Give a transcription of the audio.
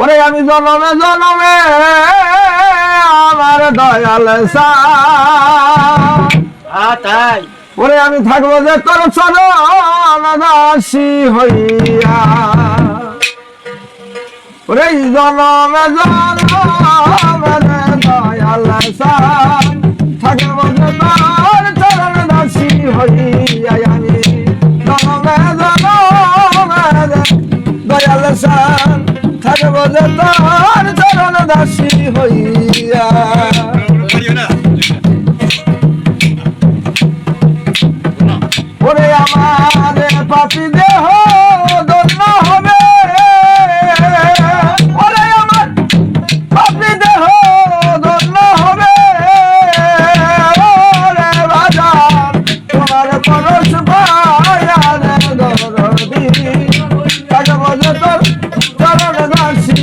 ওরে আমি জনমে জনমে আমার দয়াল তাই? ওরে আমি থাকব যে তোর চরণ দাসী হইয়া। ওরে জনমে জনমে দয়াল থাকব যে তোর হইয়া। দয়াল থাকব যে তোর চরণ দাসী হইয়া। ওরে আমাদের পাপি